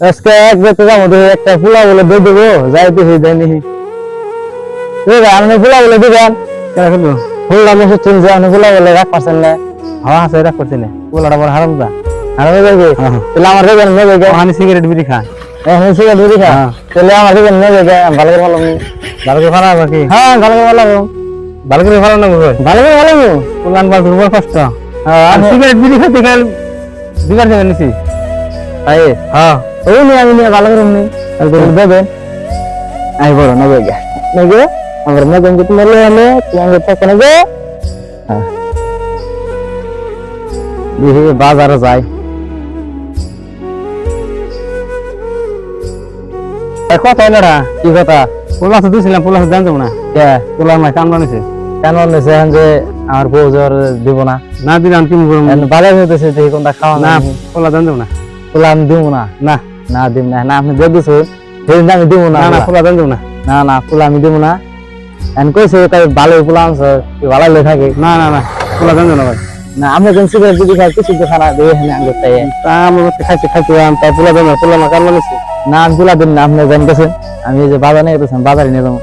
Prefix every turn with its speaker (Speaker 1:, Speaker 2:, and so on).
Speaker 1: আজকে এক ব্যক্তি যাব তো একটা পোলা বলে দিয়ে দেবো যাইতে হয়ে দেয়নি আপনি পোলা বলে দিবেন?
Speaker 2: কেন করব
Speaker 1: ফুলটা বসে চলছে আপনি পোলা বলে রাখ পারছেন না?
Speaker 2: হ্যাঁ আছে রাখ করছি না।
Speaker 1: পোলাটা বড় হারাম দা। হারাম যাবে তাহলে আমার দেবেন নেবে কে
Speaker 2: ওখানে সিগারেট বিড়ি খা
Speaker 1: এখন সিগারেট ধরি খা
Speaker 2: হ্যাঁ।
Speaker 1: তাহলে আমার দেবেন নেবে কে ভালো করে ভালো
Speaker 2: ভালো করে ভাড়া বাকি
Speaker 1: হ্যাঁ ভালো করে ভালো
Speaker 2: ভালো করে ভালো না
Speaker 1: ভালো করে ভালো
Speaker 2: পুলান বার দুর্বল কষ্ট।
Speaker 1: হ্যাঁ
Speaker 2: আর
Speaker 1: আমি
Speaker 2: সিগারেট বিড়ি খেতে গেল দিবার থেকে নিছি।
Speaker 1: তাই
Speaker 2: হ্যাঁ।
Speaker 1: ওই নিয়ে আমি নিয়ে ভালো করে নি দেবেন আই বড় নেবে গে নেবে আমার মরলে হলে তুই আমাকে থাকে নেবে। হ্যাঁ। দেখি বাজারে যাই
Speaker 2: হইল রা
Speaker 1: কি কথা?
Speaker 2: পোলা তো দিছিলাম পোলা তো জানতো না।
Speaker 1: কে?
Speaker 2: পোলা মাই কামড়া নিছে।
Speaker 1: কেন নিছে যে আমার বউ জ্বর দিব না?
Speaker 2: না দিলাম কি
Speaker 1: বাজার হইতেছে দেখি কোনটা খাওয়া
Speaker 2: না
Speaker 1: না
Speaker 2: পোলা জানতো না।
Speaker 1: পোলা আমি দিব না।
Speaker 2: না।
Speaker 1: না দিব না। না আপনি দিয়ে দিছো সেদিন আমি দিব না
Speaker 2: না না
Speaker 1: পোলা।
Speaker 2: পোলা জানতো না।
Speaker 1: না না পোলা আমি দিব না। এখন কইছে তাই ভালো পোলা আনছে ভালো লেগে থাকে।
Speaker 2: না না না পোলা জানতো না ভাই।
Speaker 1: না আমরা কোন সিগারেট যদি খাই কিছু তো খানা দিয়ে এখানে আঙ্গুর তাই
Speaker 2: তা আমার খাইতে খাইতে আম তাই পোলা জানো পোলা মা কামড়া নিছে।
Speaker 1: না আমি পোলা দিন না আপনি জানতেছেন আমি এই যে বাজার নিয়ে বাজারে নিয়ে যাব